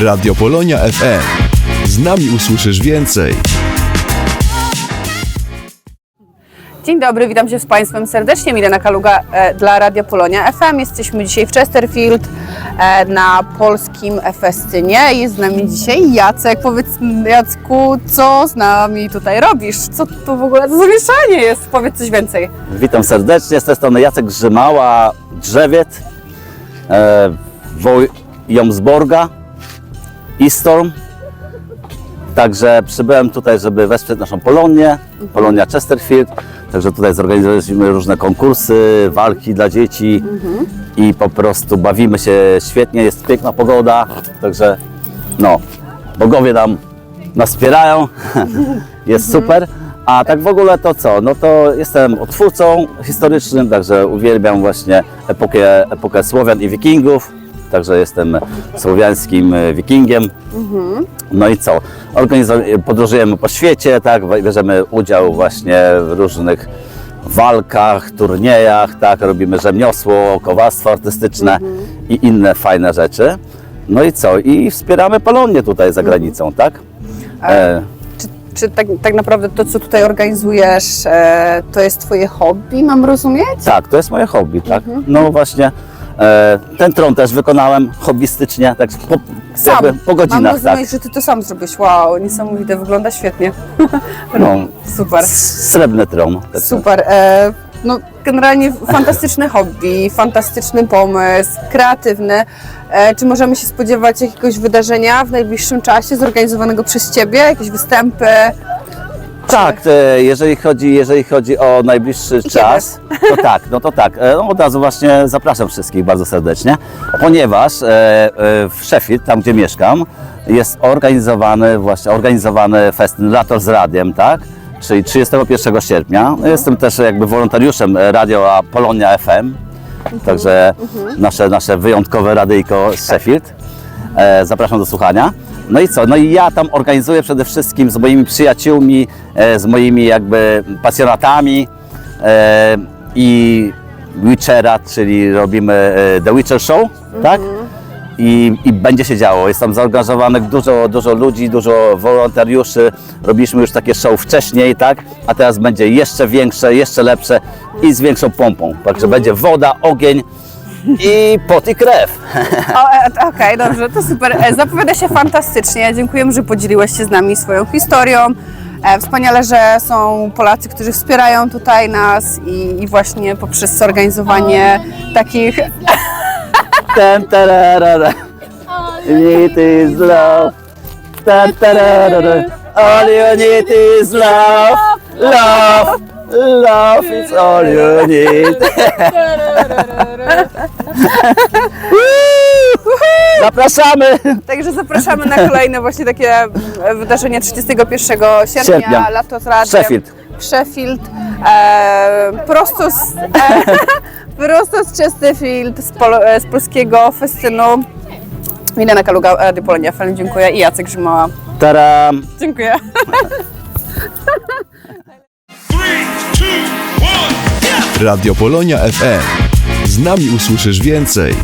Radio Polonia FM. Z nami usłyszysz więcej. Dzień dobry, witam się z Państwem serdecznie. Milena Kaluga e, dla Radia Polonia FM. Jesteśmy dzisiaj w Chesterfield e, na polskim festynie. Jest z nami dzisiaj Jacek. Powiedz Jacku, co z nami tutaj robisz? Co to w ogóle za zamieszanie jest? Powiedz coś więcej. Witam serdecznie, z tej strony Jacek Grzymała, Drzewiet, e, Jomsborga, Eastorm. Także przybyłem tutaj, żeby wesprzeć naszą Polonię, Polonia Chesterfield. Także tutaj zorganizowaliśmy różne konkursy, walki dla dzieci i po prostu bawimy się świetnie, jest piękna pogoda, także no, bogowie nam nas wspierają, jest super. A tak w ogóle to co? No to jestem odtwórcą historycznym, także uwielbiam właśnie epokę, epokę Słowian i Wikingów. Także jestem słowiańskim e, wikingiem. No i co? Podróżujemy po świecie, tak? Bierzemy udział właśnie w różnych walkach, turniejach, tak? Robimy rzemiosło, kowarstwo artystyczne i inne fajne rzeczy. No i co? I wspieramy Polonię tutaj za granicą, tak? E, Czy, tak, tak naprawdę to, co tutaj organizujesz, e, to jest Twoje hobby, mam rozumieć? Tak, to jest moje hobby, tak. No właśnie, ten tron też wykonałem hobbystycznie, tak po, Sam. po mam godzinach, tak. rozumieć, że Ty to sam zrobisz. Wow, niesamowite, wygląda świetnie. No, Super. srebrny tron. Tak. Super. E, no, generalnie fantastyczne hobby, fantastyczny pomysł, kreatywny. E, czy możemy się spodziewać jakiegoś wydarzenia w najbliższym czasie zorganizowanego przez Ciebie? Jakieś występy? Tak, e, jeżeli chodzi, jeżeli chodzi o najbliższy czas, to tak, no to tak, e, no od razu właśnie zapraszam wszystkich bardzo serdecznie, ponieważ e, e, w Sheffield, tam gdzie mieszkam, jest organizowany właśnie, organizowany festyn Lato z Radiem, tak? Czyli 31 sierpnia. No, Jestem też jakby wolontariuszem radio Polonia FM, także nasze, nasze wyjątkowe radyjko z Sheffield. E, zapraszam do słuchania. No i co? No i ja tam organizuję przede wszystkim z moimi przyjaciółmi, e, z moimi jakby pasjonatami e, i Witchera, czyli robimy e, The Witcher Show, tak? I, I będzie się działo. Jest tam zaangażowanych dużo, dużo ludzi, dużo wolontariuszy. Robiliśmy już takie show wcześniej, tak? A teraz będzie jeszcze większe, jeszcze lepsze i z większą pompą. Także będzie woda, ogień i pot i krew. E, t- Okej, dobrze, to super. E, zapowiada się fantastycznie. Dziękujemy, że podzieliłeś się z nami swoją historią. E, wspaniale, że są Polacy, którzy wspierają tutaj nas i, i właśnie poprzez zorganizowanie takich Ten, tararara. Need is love. Ten, tararara. All you need is love. Love. Love is all you need. Zapraszamy! Także zapraszamy na kolejne właśnie takie mm, wydarzenie 31 sierpnia, Sierpnia. lato z radiem. Sheffield. Sheffield. E, prosto, z, e, prosto z Chesterfield, z, pol, e, z polskiego festynu. Milena Kaluga, Radio Polonia FM, dziękuję i Jacek Grzymała. Taram! Dziękuję. Radio Polonia FM. Z nami usłyszysz więcej.